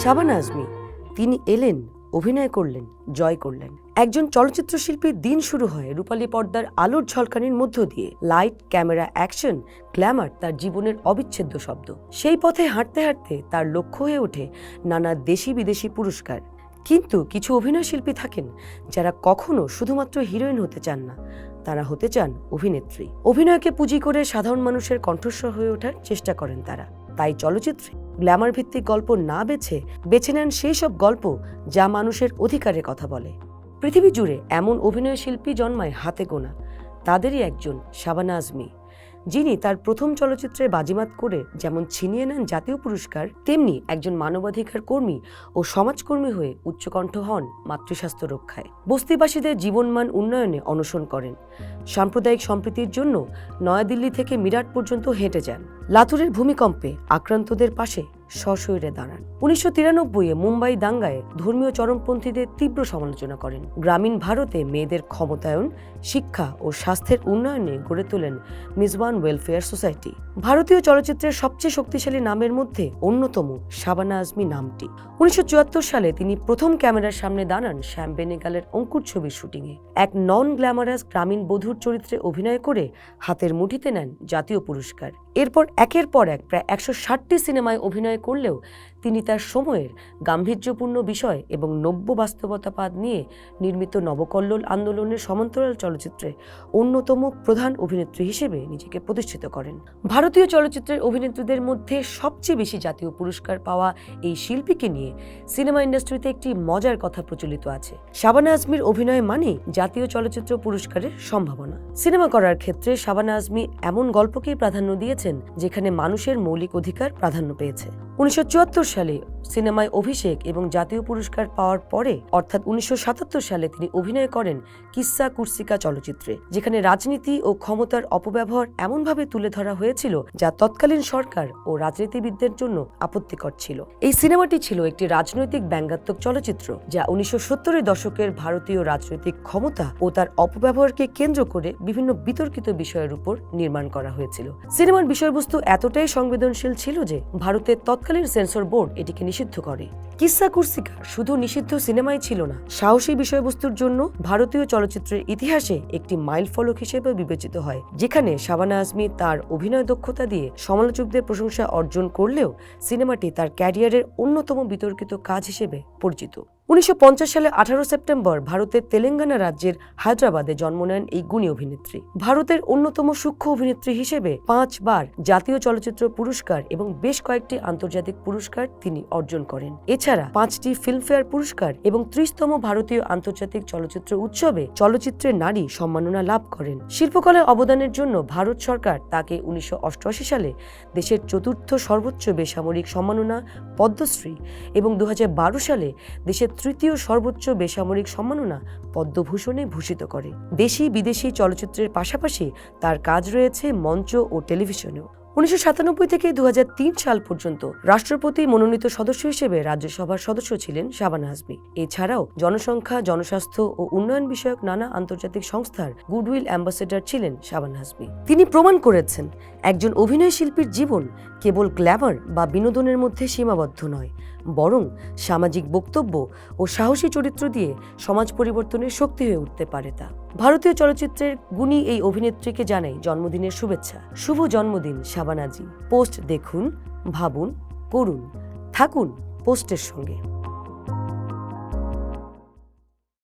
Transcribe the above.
শাবান আজমি, তিনি এলেন, অভিনয় করলেন, জয় করলেন। একজন চলচ্চিত্র শিল্পীর দিন শুরু হয় রূপালী পর্দার আলোর ঝলকানির মধ্য দিয়ে। লাইট, ক্যামেরা, অ্যাকশন, গ্ল্যামার তার জীবনের অবিচ্ছেদ্য শব্দ। সেই পথে হাঁটতে হাঁটতে তার লক্ষ্য হয়ে ওঠে নানা দেশি বিদেশি পুরস্কার। কিন্তু কিছু অভিনয়শিল্পী থাকেন যারা কখনো শুধুমাত্র হিরোইন হতে চান না, তারা হতে চান অভিনেত্রী। অভিনয়কে পুঁজি করে সাধারণ মানুষের কণ্ঠস্বর হয়ে ওঠার চেষ্টা করেন তারা। তাই চলচ্চিত্রে গ্ল্যামার ভিত্তিক গল্প না বেছে বেছে নেন সেই সব গল্প যা মানুষের অধিকারের কথা বলে। পৃথিবী জুড়ে এমন অভিনয় শিল্পী জন্মায় হাতে গোনা। তাদেরই একজন শাবানা আজমি যিনি তার প্রথম চলচ্চিত্রে বাজিমাত করে যেমন ছিনিয়ে নেন জাতীয় পুরস্কার, তেমনি একজন মানবাধিকার কর্মী ও সমাজকর্মী হয়ে উচ্চকণ্ঠ হন মাতৃস্বাস্থ্য রক্ষায়। বস্তিবাসীদের জীবনমান উন্নয়নে অনশন করেন। সাম্প্রদায়িক সম্প্রীতির জন্য নয়াদিল্লি থেকে মিরাট পর্যন্ত হেঁটে যান। লাতুরের ভূমিকম্পে আক্রান্তদের পাশে সশরীরে দাঁড়ান। উনিশশো তিরানব্বইয়ে মুম্বাই দাঙ্গায় ধর্মীয় চরমপন্থীদের তীব্র সমালোচনা করেন। গ্রামীণ ভারতে মেয়েদের ক্ষমতায়ন, শিক্ষা ও স্বাস্থ্যের উন্নয়নে গড়ে তোলেন মিজবান ওয়েলফেয়ার সোসাইটি। ভারতীয় চলচ্চিত্রের সবচেয়ে শক্তিশালী নামের মধ্যে অন্যতম শাবানা আজমি নামটি। উনিশশো চুয়াত্তর সালে তিনি প্রথম ক্যামেরার সামনে দাঁড়ান শ্যাম বেনেগালের অঙ্কুর ছবির শুটিংয়ে। এক নন গ্ল্যামারাস গ্রামীণ বধূর চরিত্রে অভিনয় করে হাতের মুঠিতে নেন জাতীয় পুরস্কার। এরপর একের পর এক প্রায় একশো ষাটটি সিনেমায় অভিনয় করলেও তিনি তার সময়ের গাম্ভীর্যপূর্ণ বিষয় এবং নব্য বাস্তবতাবাদ নিয়ে নির্মিত নবকল্লোল আন্দোলনের সমান্তরাল চলচ্চিত্রে অন্যতম প্রধান অভিনেত্রী হিসেবে নিজেকে প্রতিষ্ঠিত করেন। ভারতীয় চলচ্চিত্রের অভিনেত্রীদের মধ্যে সবচেয়ে বেশি জাতীয় পুরস্কার পাওয়া এই শিল্পীকে নিয়ে সিনেমা ইন্ডাস্ট্রিতে একটি মজার কথা প্রচলিত আছে। শাবানা আজমির অভিনয় মানে জাতীয় চলচ্চিত্র পুরস্কারের সম্ভাবনা। সিনেমা করার ক্ষেত্রে শাবানা আজমি এমন গল্পকেই প্রাধান্য দিয়েছেন যেখানে মানুষের মৌলিক অধিকার প্রাধান্য পেয়েছে। উনিশশো চুয়াত্তর সালে সিনেমায় অভিষেক এবং জাতীয় পুরস্কার পাওয়ার পরে, অর্থাৎ উনিশশো সালে তিনি অভিনয় করেন কিস্সা কুর্সিকা চলচ্চিত্রে, যেখানে রাজনীতি ও ক্ষমতার অপব্যবহার এমনভাবে তুলে ধরা হয়েছিল যা তৎকালীন সরকার ও রাজনীতিবিদদের জন্য আপত্তিকর ছিল। এই সিনেমাটি ছিল একটি রাজনৈতিক ব্যঙ্গাত্মক চলচ্চিত্র, যা উনিশশো সত্তরের দশকের ভারতীয় রাজনৈতিক ক্ষমতা ও তার অপব্যবহারকে কেন্দ্র করে বিভিন্ন বিতর্কিত বিষয়ের উপর নির্মাণ করা হয়েছিল। সিনেমার বিষয়বস্তু এতটাই সংবেদনশীল ছিল যে, ভারতের তৎকালীন সেন্সর বোর্ড এটিকে নিষিদ্ধ করে। কিসা কুর্সিকা শুধু নিষিদ্ধ সিনেমাই ছিল না, সাহসী বিষয়বস্তুর জন্য ভারতীয় চলচ্চিত্রের ইতিহাসে একটি মাইল ফলক হিসেবে বিবেচিত হয়, যেখানে শাবানা আজমি তার অভিনয় দক্ষতা দিয়ে সমালোচকদের প্রশংসা অর্জন করলেও সিনেমাটি তার ক্যারিয়ারের অন্যতম বিতর্কিত কাজ হিসেবে পরিচিত। উনিশশো পঞ্চাশ সালে আঠারো সেপ্টেম্বর ভারতের তেলেঙ্গানা রাজ্যের হায়দ্রাবাদে জন্ম নেন এই গুণী অভিনেত্রী। ভারতের অন্যতম সূক্ষ্ম অভিনেত্রী হিসেবে পাঁচবার জাতীয় চলচ্চিত্র পুরস্কার এবং বেশ কয়েকটি আন্তর্জাতিক পুরস্কার তিনি অর্জন করেন। এছাড়া পাঁচটি ফিল্মফেয়ার পুরস্কার এবং ত্রিশতম ভারতীয় আন্তর্জাতিক চলচ্চিত্র উৎসবে চলচ্চিত্রের নারী সম্মাননা লাভ করেন। শিল্পকলায় অবদানের জন্য ভারত সরকার তাকে উনিশশো অষ্টআশি সালে দেশের চতুর্থ সর্বোচ্চ বেসামরিক সম্মাননা পদ্মশ্রী এবং দু হাজার বারো সালে দেশের তৃতীয় সর্বোচ্চ বেসামরিক সম্মাননা পদ্মভূষণে ভূষিত করে। দেশি বিদেশি চলচ্চিত্রের পাশাপাশি তার কাজ রয়েছে মঞ্চ ও টেলিভিশনেও। উনিশশো সাতানব্বই থেকে দুহাজার তিন সাল পর্যন্ত রাষ্ট্রপতি মনোনীত সদস্য হিসেবে রাজ্যসভার সদস্য ছিলেন শাবানা আজমি এছাড়াও জনসংখ্যা, জনস্বাস্থ্য ও উন্নয়ন বিষয়ক নানা আন্তর্জাতিক সংস্থার গুডউইল অ্যাম্বাসেডর ছিলেন শাবানা আজমি তিনি প্রমাণ করেছেন, একজন অভিনয় শিল্পীর জীবন কেবল গ্ল্যামার বা বিনোদনের মধ্যে সীমাবদ্ধ নয় বরং সামাজিক বক্তব্য ও সাহসী চরিত্র দিয়ে সমাজ পরিবর্তনের শক্তি হয়ে উঠতে পারে তা। ভারতীয় চলচ্চিত্রের গুণী এই অভিনেত্রীকে জানাই জন্মদিনের শুভেচ্ছা। শুভ জন্মদিন, শাবানাজি। পোস্ট দেখুন, ভাবুন, করুন, থাকুন পোস্টের সঙ্গে।